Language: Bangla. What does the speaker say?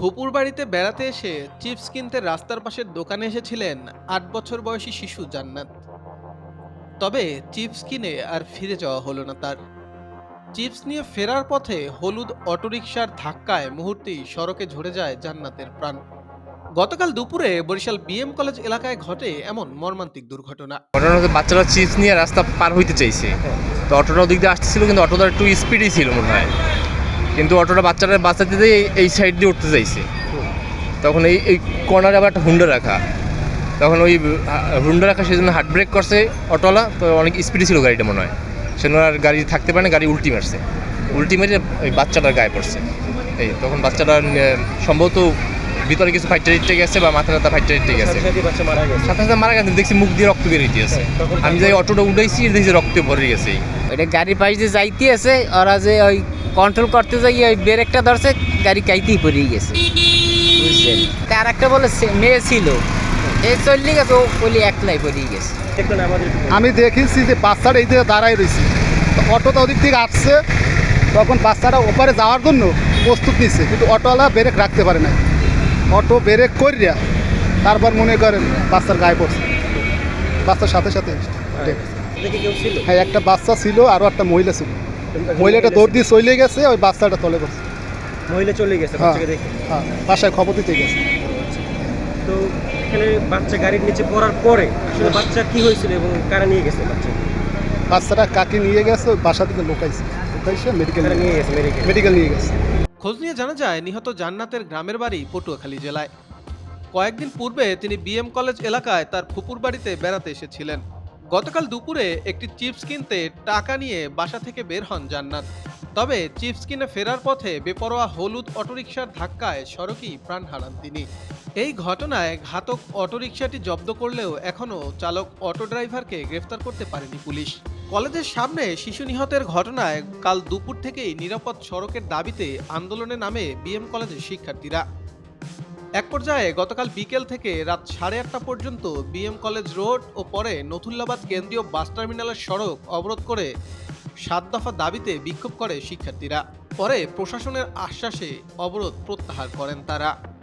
ফুপুর বাড়িতে বেড়াতে এসে চিপস কিনতে রাস্তার পাশের দোকানে এসেছিলেন আট বছর বয়সী শিশু জান্নাত। তবে চিপস কিনে আর ফিরে যাওয়া হলো না তার। চিপস নিয়ে ফেরার পথে হলুদ অটোরিকশার ধাক্কায় মুহূর্তেই সড়কে ঝরে যায় জান্নাতের প্রাণ। গতকাল দুপুরে বরিশাল বিএম কলেজ এলাকায় ঘটে এমন মর্মান্তিক দুর্ঘটনা। ঘটনা বাচ্চারা চিপস নিয়ে রাস্তা পার হইতে চাইছে। তো অটোটা ওদিক দিয়ে আসতেছিল, কিন্তু অটোটা একটু স্পিডই ছিল মনে হয়। কিন্তু অটোটা বাচ্চাটা বাঁচাতে দিয়ে এই- সাইড দিয়ে উঠতে চাইছে। তখন এই এই কর্নারে আবার একটা হুন্ডা রাখা। তখন ওই হুন্ডা রাখা সেজন্য হার্ট ব্রেক করছে অটোওয়ালা তো অনেক স্পিডে ছিল গাড়িটা মনে হয়। সেজন্য আর গাড়ি থাকতে পারে না গাড়ি উল্টি মারছে। উল্টি মেরে ওই বাচ্চাটার গায়ে পড়ছে। এই তখন বাচ্চাটা সম্ভবত ভিতরে কিছু ফাইটার ইটে গেছে বা মাথা টাথা ফাইটার ইটে গেছে। সাথে মারা গেছে। সাথে মারা গেছে দেখছি মুখ দিয়ে রক্ত বেরিয়ে আছে আমি যাই অটোটা উঠাইছি দেখছি রক্ত ভরে গেছে। ওইটা গাড়ি পাশ দিয়ে যাইতে আছে ওরা যে ওই কন্ট্রোল করতে যাই ওই ব্রেকটা ধরছে গাড়ি কাইতেই পড়ে গেছে। বুঝছেন? তার একটা বলে মেয়ে ছিল। এ চললি গেছে ও বলি একলাই পড়ে গেছে। আমি দেখেছি যে বাচ্চাটা এই দিকে দাঁড়ায় রয়েছে। অটো তো অটোটা ওদিক থেকে আসছে তখন বাচ্চাটা ওপারে যাওয়ার জন্য প্রস্তুত নিচ্ছে কিন্তু অটোওয়ালা ব্রেক রাখতে পারে না অটো ব্রেক করিয়া তারপর মনে করেন বাচ্চার গায়ে পড়ছে। বাচ্চার সাথে সাথে দেখে। হ্যাঁ একটা বাচ্চা ছিল আরও একটা মহিলা ছিল। মহিলাটা দৌড় দিয়ে চলে গেছে ওই বাচ্চাটা তলে পড়ছে মহিলা চলে গেছে হ্যাঁ বাচ্চাকে দেখে? হ্যাঁ বাসায় খবর দিতে গেছে। তো এখানে বাচ্চা গাড়ির নিচে পড়ার পরে আসলে বাচ্চা কি হয়েছিল এবং কারা নিয়ে গেছে বাচ্চা বাচ্চাটা কাকে নিয়ে গেছে ওই বাসা থেকে লোকাইছে। লোকাইছে মেডিকেল নিয়ে গেছে। মেডিকেল মেডিকেল নিয়ে গেছে। খোঁজ নিয়ে জানা যায় নিহত জান্নাতের গ্রামের বাড়ি পটুয়াখালী জেলায়। কয়েকদিন পূর্বে তিনি বিএম কলেজ এলাকায় তার ফুপুর বাড়িতে বেড়াতে এসেছিলেন। গতকাল দুপুরে একটি চিপস কিনতে টাকা নিয়ে বাসা থেকে বের হন জান্নাত। তবে চিপস কিনে ফেরার পথে বেপরোয়া হলুদ অটোরিকশার ধাক্কায় সড়কেই প্রাণ হারান তিনি। এই ঘটনায় ঘাতক অটোরিকশাটি জব্দ করলেও এখনও চালক অটো ড্রাইভারকে গ্রেফতার করতে পারেনি পুলিশ। কলেজের সামনে শিশু নিহতের ঘটনায় কাল দুপুর থেকেই নিরাপদ সড়কের দাবিতে আন্দোলনে নামে বিএম কলেজের শিক্ষার্থীরা। এক পর্যায়ে গতকাল বিকেল থেকে রাত সাড়ে আটটা পর্যন্ত বিএম কলেজ রোড ও পরে নথুল্লাবাদ কেন্দ্রীয় বাস টার্মিনালের সড়ক অবরোধ করে সাত দফা দাবিতে বিক্ষোভ করে শিক্ষার্থীরা। পরে প্রশাসনের আশ্বাসে অবরোধ প্রত্যাহার করেন তারা।